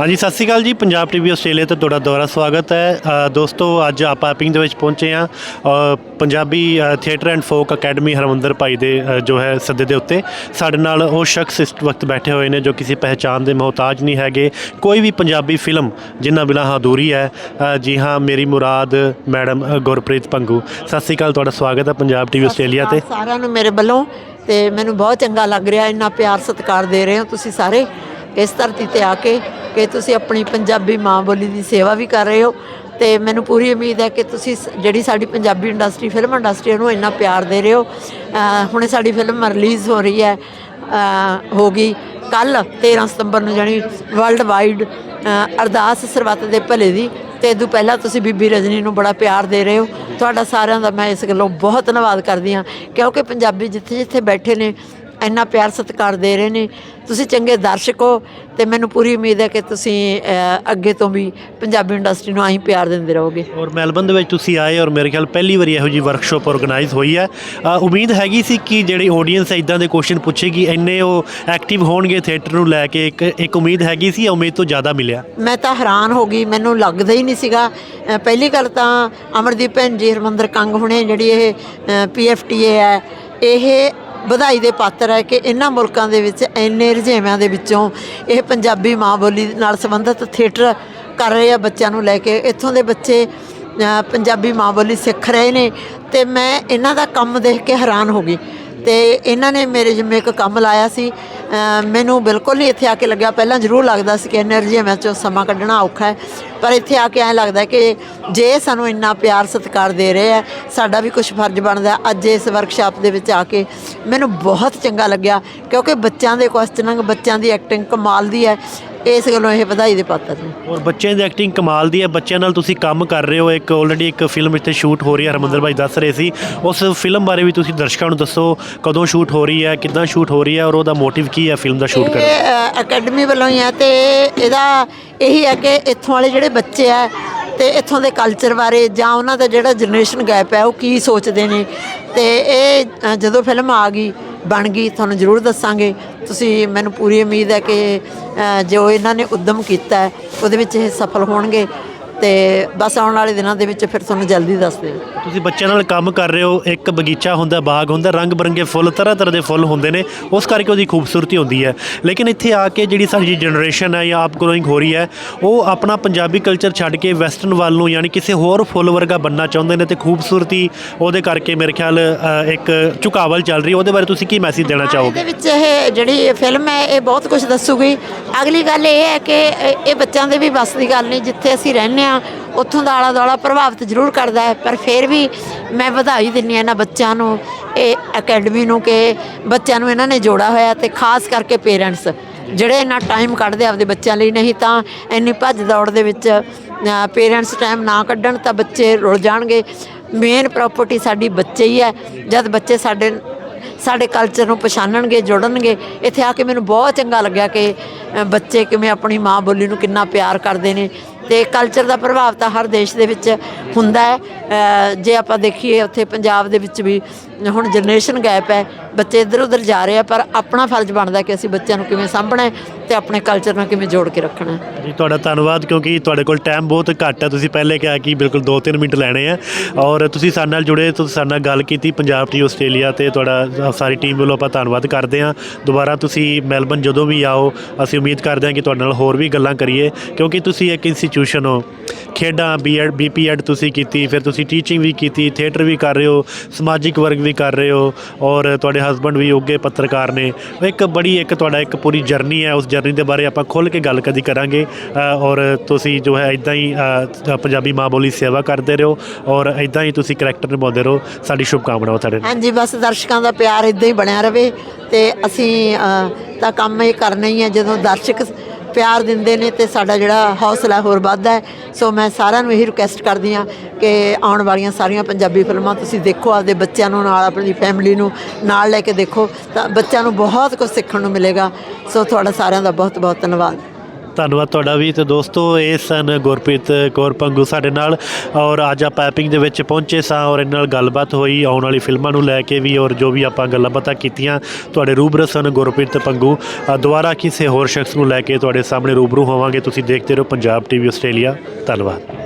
ਹਾਂਜੀ ਸਤਿ ਸ਼੍ਰੀ ਅਕਾਲ ਜੀ। ਪੰਜਾਬ ਟੀਵੀ ਆਸਟ੍ਰੇਲੀਆ ਤੇ ਤੁਹਾਡਾ ਦੁਬਾਰਾ ਸਵਾਗਤ ਹੈ। ਅ, ਦੋਸਤੋ ਅੱਜ ਆਪਾਂ ਐਪਿੰਗ ਦੇ ਵਿੱਚ ਪਹੁੰਚੇ ਅ, Punjabi theatre and folk academy Harmandar Bhai ਦੇ ਅ, ਜੋ ਹੈ ਸੱਦੇ ਦੇ ਉੱਤੇ। ਸਾਡੇ ਨਾਲ ਉਹ ਸ਼ਖਸ ਇਸ ਵਕਤ ਬੈਠੇ ਹੋਏ ਨੇ ਜੋ ਕਿਸੇ ਪਹਿਚਾਣ ਦੇ ਮੁਹਤਾਜ ਨਹੀਂ ਹੈਗੇ। ਕੋਈ ਵੀ ਪੰਜਾਬੀ ਫਿਲਮ ਜਿੰਨਾ ਬਿਨਾਂ ਅਧੂਰੀ ਹੈ। ਅ, ਜੀ ਹਾਂ ਮੇਰੀ ਮੁਰਾਦ ਮੈਡਮ ਅ, ਗੁਰਪ੍ਰੀਤ ਪੰਗੂ। ਸਤਿ ਸ਼੍ਰੀ ਅਕਾਲ ਤੁਹਾਡਾ ਸਵਾਗਤ ਹੈ ਪੰਜਾਬ ਟੀਵੀ ਆਸਟ੍ਰੇਲੀਆ ਤੇ। ਸਾਰਿਆਂ ਨੂੰ ਮੇਰੇ ਵੱਲੋਂ ਤੇ ਮੈਨੂੰ ਬਹੁਤ ਚੰਗਾ ਲੱਗ ਰਿਹਾ। ਇੰਨਾ ਪਿਆਰ ਸਤਿਕਾਰ ਦੇ ਰਹੇ ਹੋ ਤੁਸੀਂ ਸਾਰੇ। ਇਸ ਧਰਤੀ ਤੇ ਆ ਕੇ ਕਿ ਤੁਸੀਂ ਆਪਣੀ ਪੰਜਾਬੀ ਮਾਂ ਬੋਲੀ ਦੀ ਸੇਵਾ ਵੀ ਕਰ ਰਹੇ ਹੋ ਤੇ ਮੈਨੂੰ ਪੂਰੀ ਉਮੀਦ ਹੈ ਕਿ ਤੁਸੀਂ ਸ- ਜਿਹੜੀ ਸਾਡੀ ਪੰਜਾਬੀ ਇੰਡਸਟਰੀ, ਫਿਲਮ ਇੰਡਸਟਰੀ ਨੂੰ ਇੰਨਾ ਪਿਆਰ ਦੇ ਰਹੇ ਹੋ। ਹੁਣੇ ਸਾਡੀ ਫਿਲਮ ਰਿਲੀਜ਼ ਹੋ ਰਹੀ ਹੈ, ਅਹ ਹੋ ਗਈ ਕੱਲ 13 ਸਤੰਬਰ ਨੂੰ, ਜਾਣੀ ਵਰਲਡ ਵਾਈਡ ਅਰਦਾਸ ਸਰਬੱਤ ਦੇ ਭਲੇ ਦੀ। ਤੇ ਇਦੋਂ ਪਹਿਲਾਂ ਤੁਸੀਂ ਬੀਬੀ ਰਜਨੀ ਨੂੰ ਬੜਾ ਪਿਆਰ ਦੇ ਰਹੇ ਹੋ। ਤੁਹਾਡਾ ਸਾਰਿਆਂ ਦਾ ਮੈਂ ਇਸ ਗੱਲੋਂ ਬਹੁਤ ਧੰਨਵਾਦ ਕਰਦੀ ਹਾਂ, ਕਿਉਂਕਿ ਪੰਜਾਬੀ ਜਿੱਥੇ ਜਿੱਥੇ ਬੈਠੇ ਨੇ ਇੰਨਾ ਪਿਆਰ ਸਤਿਕਾਰ ਦੇ ਰਹੇ ਨੇ। ਤੁਸੀਂ ਚੰਗੇ ਦਰਸ਼ਕ ਹੋ ਤੇ ਮੈਨੂੰ ਪੂਰੀ ਉਮੀਦ ਹੈ ਕਿ ਤੁਸੀਂ ਅੱਗੇ ਤੋਂ ਵੀ ਪੰਜਾਬੀ ਇੰਡਸਟਰੀ ਨੂੰ ਆਹੀਂ ਪਿਆਰ ਦਿੰਦੇ ਰਹੋਗੇ। ਔਰ ਮੈਲਬਨ ਦੇ ਵਿੱਚ ਤੁਸੀਂ ਆਏ ਔਰ ਮੇਰੇ ਖਿਆਲ ਪਹਿਲੀ ਵਾਰੀ ਇਹੋ ਜੀ ਵਰਕਸ਼ਾਪ ਆਰਗੇਨਾਈਜ਼ ਹੋਈ ਹੈ। ਉਮੀਦ ਹੈਗੀ ਸੀ ਕਿ ਜਿਹੜੀ ਆਡੀਅנס ਹੈ ਇਦਾਂ ਦੇ ਕੁਐਸਚਨ ਪੁੱਛੇਗੀ ਇੰਨੇ ਉਹ ਐਕਟਿਵ ਹੋਣਗੇ ਥੀਏਟਰ ਨੂੰ ਲੈ ਕੇ ਇੱਕ ਇੱਕ ਉਮੀਦ ਹੈਗੀ ਸੀ ਉਮੀਦ ਤੋਂ ਜ਼ਿਆਦਾ ਮਿਲਿਆ। ਮੈਂ ਤਾਂ ਹੈਰਾਨ ਹੋ ਗਈ ਮੈਨੂੰ ਲੱਗਦਾ ਹੀ ਨਹੀਂ ਸੀਗਾ। ਪਹਿਲੀ ਗੱਲ ਤਾਂ ਅਮਰਦੀਪ ਭੈਣ ਜੀ ਹਰਮੰਦਰ ਕੰਗ ਹੁਣੇ ਜਿਹੜੀ ਇਹ ਪੀਐਫਟੀਏ ਹੈ ਇਹ ਵਧਾਈ ਦੇ ਪਾਤਰ ਹੈ ਕਿ ਇਹਨਾਂ ਮੁਲਕਾਂ ਦੇ ਵਿੱਚ ਇੰਨੇ ਰੁਝੇਵਿਆਂ ਦੇ ਵਿੱਚੋਂ ਇਹ ਪੰਜਾਬੀ ਮਾਂ ਬੋਲੀ ਨਾਲ ਸੰਬੰਧਿਤ ਥੀਏਟਰ ਕਰ ਰਹੇ ਆ ਬੱਚਿਆਂ ਨੂੰ ਲੈ ਕੇ। ਇੱਥੋਂ ਦੇ ਬੱਚੇ ਪੰਜਾਬੀ ਮਾਂ ਬੋਲੀ ਸਿੱਖ ਰਹੇ ਨੇ ਤੇ ਮੈਂ ਇਹਨਾਂ ਦਾ ਕੰਮ ਦੇਖ ਕੇ ਹੈਰਾਨ ਹੋ ਗਈ। ਤੇ ਇਹਨਾਂ ਨੇ ਮੇਰੇ ਜਿੰਮੇ ਇੱਕ ਕੰਮ ਲਾਇਆ ਸੀ। ਮੈਨੂੰ ਬਿਲਕੁਲ ਨਹੀਂ ਇੱਥੇ ਆ ਕੇ ਲੱਗਿਆ। ਪਹਿਲਾਂ ਜ਼ਰੂਰ ਲੱਗਦਾ ਸੀ ਕਿ એનર્ਜੀ ਹੈ ਮੈਚੋਂ ਸਮਾਂ ਕੱਢਣਾ ਔਖਾ ਹੈ। ਪਰ ਇੱਥੇ ਆ ਕੇ ਐਂ ਲੱਗਦਾ ਕਿ ਜੇ ਸਾਨੂੰ ਇੰਨਾ ਪਿਆਰ ਸਤਿਕਾਰ ਦੇ ਰਹੇ ਆ ਸਾਡਾ ਵੀ ਕੁਝ ਫਰਜ਼ ਬਣਦਾ ਅੱਜ ਇਸ ਵਰਕਸ਼ਾਪ ਦੇ ਵਿੱਚ ਆ ਕੇ ਮੈਨੂੰ ਬਹੁਤ ਚੰਗਾ ਲੱਗਿਆ, ਕਿਉਂਕਿ ਬੱਚਿਆਂ ਦੇ ਕੁਐਸਚਨਿੰਗ ਬੱਚਿਆਂ ਦੀ ਐਕਟਿੰਗ ਕਮਾਲ ਦੀ ਹੈ। ਇਸ ਗੱਲੋਂ ਇਹ ਵਧਾਈ ਦੇ ਪਾਤਰ ਨੇ। ਔਰ ਬੱਚਿਆਂ ਦੀ ਐਕਟਿੰਗ ਕਮਾਲ ਦੀ ਹੈ। ਬੱਚਿਆਂ ਨਾਲ ਤੁਸੀਂ ਕੰਮ ਕਰ ਰਹੇ ਹੋ। ਇੱਕ ਆਲਰੇਡੀ ਇੱਕ ਫਿਲਮ ਇੱਥੇ ਸ਼ੂਟ ਹੋ ਰਹੀ ਹੈ। ਹਰਮੰਦਰ ਭਾਈ ਦੱਸ ਰਹੇ ਸੀ। ਉਸ ਫਿਲਮ ਬਾਰੇ ਵੀ ਤੁਸੀਂ ਦਰਸ਼ਕਾਂ ਨੂੰ ਦੱਸੋ। ਕਦੋਂ ਸ਼ੂਟ ਹੋ ਰਹੀ ਹੈ? ਕਿੱਦਾਂ ਸ਼ੂਟ ਹੋ ਰਹੀ ਹੈ? ਔਰ ਉਹਦਾ ਮੋਟਿਵ ਕੀ ਹੈ ਫਿਲਮ ਦਾ ਸ਼ੂਟ ਕਰਨ ਇਹ ਅ, ਅਕੈਡਮੀ ਵੱਲੋਂ ਹੀ ਹੈ ਤੇ ਇਹਦਾ ਇਹੀ ਹੈ ਕਿ ਇੱਥੋਂ ਵਾਲੇ ਜਿਹੜੇ ਬੱਚੇ ਆ ਤੇ ਇੱਥੋਂ ਦੇ ਕਲਚਰ ਬਾਰੇ ਜਾਂ ਉਹਨਾਂ ਦਾ ਜਿਹੜਾ ਜਨਰੇਸ਼ਨ ਗੈਪ ਹੈ ਉਹ ਕੀ ਸੋਚਦੇ ਨੇ। ਤੇ ਇਹ ਅ, ਜਦੋਂ ਫਿਲਮ ਆ ਗਈ ਬਣ ਗਈ, ਤੁਹਾਨੂੰ ਜ਼ਰੂਰ ਦੱਸਾਂਗੇ। ਤੁਸੀਂ, ਮੈਨੂੰ ਪੂਰੀ ਉਮੀਦ ਹੈ ਕਿ ਜੋ ਇਹਨਾਂ ਨੇ ਉਦਮ ਕੀਤਾ ਉਹਦੇ ਵਿੱਚ ਇਹ ਸਫਲ ਹੋਣਗੇ। ਤੇ ਬਸ ਆਉਣ ਵਾਲੇ ਦਿਨਾਂ ਦੇ ਵਿੱਚ ਫਿਰ ਤੁਹਾਨੂੰ ਜਲਦੀ ਦੱਸਦੇ ਹਾਂ। ਤੁਸੀਂ ਬੱਚਿਆਂ ਨਾਲ ਕੰਮ ਕਰ ਰਹੇ ਹੋ ਇੱਕ ਬਗੀਚਾ ਹੁੰਦਾ ਬਾਗ ਹੁੰਦਾ ਰੰਗ ਬਰੰਗੇ ਫੁੱਲ ਤਰ੍ਹਾਂ ਤਰ੍ਹਾਂ ਦੇ ਫੁੱਲ ਹੁੰਦੇ ਨੇ ਉਸ ਕਰਕੇ ਉਹਦੀ ਖੂਬਸੂਰਤੀ ਹੁੰਦੀ ਹੈ। ਲੇਕਿਨ ਇੱਥੇ ਆ ਕੇ ਜਿਹੜੀ ਸਾਡੀ ਜਨਰੇਸ਼ਨ ਹੈ ਜਾਂ ਆਪ ਗਰੋਇੰਗ ਹੋ ਰਹੀ ਹੈ ਉਹ ਆਪਣਾ ਪੰਜਾਬੀ ਕਲਚਰ ਛੱਡ ਕੇ ਵੈਸਟਰਨ ਵੱਲ ਨੂੰ ਯਾਨੀ ਕਿਸੇ ਹੋਰ ਫੁੱਲ ਵਰਗਾ ਬੰਨਣਾ ਚਾਹੁੰਦੇ ਨੇ ਤੇ ਖੂਬਸੂਰਤੀ ਉਹਦੇ ਕਰਕੇ ਮੇਰੇ ਖਿਆਲ ਅ, ਇੱਕ ਝੁਕਾਵਲ ਚੱਲ ਰਹੀ ਹੈ। ਉਹਦੇ ਬਾਰੇ ਤੁਸੀਂ ਕੀ ਮੈਸੇਜ ਦੇਣਾ ਚਾਹੋਗੇ? ਇਹਦੇ ਵਿੱਚ ਇਹ ਜਿਹੜੀ ਫਿਲਮ ਹੈ ਇਹ ਬਹੁਤ ਕੁਝ ਦੱਸੂਗੀ। ਅਗਲੀ ਗੱਲ ਇਹ ਹੈ ਕਿ ਇਹ ਇਹ ਬੱਚਿਆਂ ਦੇ ਵੀ ਬਸ ਦੀ ਗੱਲ ਨਹੀਂ ਜਿੱਥੇ ਅਸੀਂ ਰਹਿੰਦੇ ਆ ਉੱਥੋਂ ਦਾ ਆਲਾ ਦੁਆਲਾ ਪ੍ਰਭਾਵਿਤ ਜ਼ਰੂਰ ਕਰਦਾ ਹੈ, ਪਰ ਫਿਰ ਵੀ ਮੈਂ ਵਧਾਈ ਦਿੰਨੀ ਆ ਇਹਨਾਂ ਬੱਚਿਆਂ ਨੂੰ, ਇਹ ਅਕੈਡਮੀ ਨੂੰ ਕਿ ਬੱਚਿਆਂ ਨੂੰ ਇਹਨਾਂ ਨੇ ਜੋੜਾ ਹੋਇਆ ਤੇ ਖਾਸ ਕਰਕੇ ਪੇਰੈਂਟਸ ਜਿਹੜੇ ਇੰਨਾ ਟਾਈਮ ਕੱਢਦੇ ਆਪਦੇ ਬੱਚਿਆਂ ਲਈ, ਨਹੀਂ ਤਾਂ ਇੰਨੀ ਭੱਜ ਦੌੜ ਦੇ ਵਿੱਚ ਪੇਰੈਂਟਸ ਟਾਈਮ ਨਾ ਕੱਢਣ ਤਾਂ ਬੱਚੇ ਰੁਲ ਜਾਣਗੇ। ਮੇਨ ਪ੍ਰਾਪਰਟੀ ਸਾਡੀ ਬੱਚੇ ਹੀ ਹੈ, ਜਦ ਬੱਚੇ ਸਾਡੇ ਸਾਡੇ ਕਲਚਰ ਨੂੰ ਪਛਾਣਨਗੇ, ਜੁੜਨਗੇ, ਇੱਥੇ ਆ ਕੇ ਮੈਨੂੰ ਬਹੁਤ ਚੰਗਾ ਲੱਗਿਆ ਕਿ ਬੱਚੇ ਕਿਵੇਂ ਆਪਣੀ ਮਾਂ ਬੋਲੀ ਨੂੰ ਕਿੰਨਾ ਪਿਆਰ ਕਰਦੇ ਨੇ ਤੇ ਕਲਚਰ ਦਾ ਪ੍ਰਭਾਵ ਤਾਂ ਹਰ ਦੇਸ਼ ਦੇ ਵਿੱਚ ਹੁੰਦਾ ਹੈ। ਜੇ ਆਪਾਂ ਦੇਖੀਏ ਉੱਥੇ ਪੰਜਾਬ ਦੇ ਵਿੱਚ ਵੀ ਹੁਣ ਜਨਰੇਸ਼ਨ ਗੈਪ ਹੈ, ਬੱਚੇ ਇੱਧਰ ਉੱਧਰ ਜਾ ਰਹੇ ਆ, ਪਰ ਆਪਣਾ ਫਰਜ਼ ਬਣਦਾ ਕਿ ਅਸੀਂ ਬੱਚਿਆਂ ਨੂੰ ਕਿਵੇਂ ਸਾਂਭਣਾ ਹੈ ਤੇ ਆਪਣੇ ਕਲਚਰ ਨਾਲ ਕਿਵੇਂ ਜੋੜ ਕੇ ਰੱਖਣਾ ਜੀ, ਤੁਹਾਡਾ ਧੰਨਵਾਦ ਕਿਉਂਕਿ ਤੁਹਾਡੇ ਕੋਲ ਟਾਈਮ ਬਹੁਤ ਘੱਟ ਹੈ। ਤੁਸੀਂ ਪਹਿਲੇ ਕਿਹਾ ਕਿ ਬਿਲਕੁਲ 2-3 ਮਿੰਟ ਲੈਣੇ ਆ। ਔਰ ਤੁਸੀਂ ਸਾਡੇ ਨਾਲ ਜੁੜੇ, ਤੁਸੀਂ ਸਾਡੇ ਨਾਲ ਗੱਲ ਕੀਤੀ, ਪੰਜਾਬ ਟੀ ਆਸਟ੍ਰੇਲੀਆ ਤੇ ਤੁਹਾਡਾ ਸਾਰੀ ਟੀਮ ਵੱਲੋਂ ਆਪਾਂ ਧੰਨਵਾਦ ਕਰਦੇ ਹਾਂ। ਦੁਬਾਰਾ ਤੁਸੀਂ ਮੈਲਬਨ ਜਦੋਂ ਵੀ ਆਓ, ਅਸੀਂ ਉਮੀਦ ਕਰਦੇ ਹਾਂ ਕਿ ਤੁਹਾਡੇ ਨਾਲ ਹੋਰ ਵੀ ਗੱਲਾਂ ਕਰੀਏ। ਕਿਉਂਕਿ ਤੁਸੀਂ ਇੱਕ ਇੰਸਟੀ ਇੰਸਟੀਚਿਊਸ਼ਨ ਹੋ। ਖੇਡਾਂ ਬੀਐਡ ਬੀਪੀਐਡ ਤੁਸੀਂ ਕੀਤੀ, ਫਿਰ ਤੁਸੀਂ ਟੀਚਿੰਗ ਵੀ ਕੀਤੀ ਥੀਏਟਰ ਵੀ ਕਰ ਰਹੇ ਹੋ, ਸਮਾਜਿਕ ਵਰਗ ਵੀ ਕਰ ਰਹੇ ਹੋ ਔਰ ਤੁਹਾਡੇ ਹਸਬੰਡ ਵੀ ਉੱਗੇ ਪੱਤਰਕਾਰ ਨੇ। ਇੱਕ ਬੜੀ, ਇੱਕ ਤੁਹਾਡਾ ਇੱਕ ਪੂਰੀ ਜਰਨੀ ਹੈ, ਉਸ ਜਰਨੀ ਦੇ ਬਾਰੇ ਆਪਾਂ ਖੁੱਲ ਕੇ ਗੱਲ ਕਦੀ ਕਰਾਂਗੇ। ਔਰ ਤੁਸੀਂ ਜੋ ਹੈ ਇਦਾਂ ਹੀ ਪੰਜਾਬੀ ਮਾਂ ਬੋਲੀ ਸੇਵਾ ਕਰਦੇ ਰਹੋ ਔਰ ਇਦਾਂ ਹੀ ਤੁਸੀਂ ਕਰੈਕਟਰ ਨਿਭਾਉਂਦੇ ਰਹੋ। ਸਾਡੀ ਸ਼ੁਭਕਾਮਨਾਵਾਂ ਤੁਹਾਡੇ ਨਾਲ। ਹਾਂਜੀ, ਬਸ ਦਰਸ਼ਕਾਂ ਦਾ ਪਿਆਰ ਇਦਾਂ ਹੀ ਬਣਿਆ ਰਵੇ ਤੇ ਅਸੀਂ ਤਾਂ ਕੰਮ ਇਹ ਕਰਨਾ ਹੀ ਹੈ ਜਦੋਂ ਦਰਸ਼ਕ ਪਿਆਰ ਦਿੰਦੇ ਨੇ ਤੇ ਸਾਡਾ ਜਿਹੜਾ ਹੌਸਲਾ ਹੋਰ ਵੱਧਦਾ ਹੈ। ਸੋ ਮੈਂ ਸਾਰਿਆਂ ਨੂੰ ਇਹੀ ਰਿਕੁਐਸਟ ਕਰਦੀ ਹਾਂ ਕਿ ਆਉਣ ਵਾਲੀਆਂ ਸਾਰੀਆਂ ਪੰਜਾਬੀ ਫਿਲਮਾਂ ਤੁਸੀਂ ਦੇਖੋ, ਆਪਦੇ ਬੱਚਿਆਂ ਨੂੰ, ਨਾਲ ਆਪਣੀ ਫੈਮਿਲੀ ਨੂੰ, ਨਾਲ ਲੈ ਕੇ ਦੇਖੋ ਤਾਂ ਬੱਚਿਆਂ ਨੂੰ ਬਹੁਤ ਕੁਝ ਸਿੱਖਣ ਨੂੰ ਮਿਲੇਗਾ। ਸੋ ਤੁਹਾਡਾ ਸਾਰਿਆਂ ਦਾ ਬਹੁਤ ਬਹੁਤ ਧੰਨਵਾਦ। ਧੰਨਵਾਦ ਤੁਹਾਡਾ ਵੀ ਤੇ ਦੋਸਤੋ, ਇਹ ਸਨ ਗੁਰਪ੍ਰੀਤ ਕੌਰ ਪੰਗੂ ਸਾਡੇ ਨਾਲ ਔਰ ਅੱਜ ਆਪਾਂ ਐਪਿੰਗ ਦੇ ਵਿੱਚ ਪਹੁੰਚੇ ਸਾਂ ਔਰ ਇਹਨਾਂ ਨਾਲ ਗੱਲਬਾਤ ਹੋਈ, ਆਉਣ ਵਾਲੀ ਫਿਲਮਾਂ ਨੂੰ ਲੈ ਕੇ ਵੀ ਔਰ ਜੋ ਵੀ ਆਪਾਂ ਗੱਲਾਂ ਬਾਤਾਂ ਕੀਤੀਆਂ, ਤੁਹਾਡੇ ਰੂਬਰੂ ਸਨ ਗੁਰਪ੍ਰੀਤ ਪੰਗੂ। ਦੁਬਾਰਾ ਕਿਸੇ ਹੋਰ ਸ਼ਖਸ ਨੂੰ ਲੈ ਕੇ ਤੁਹਾਡੇ ਸਾਹਮਣੇ ਰੂਬਰੂ ਹੋਵਾਂਗੇ, ਤੁਸੀਂ ਦੇਖਦੇ ਰਹੋ ਪੰਜਾਬ ਟੀਵੀ ਆਸਟ੍ਰੇਲੀਆ ਧੰਨਵਾਦ।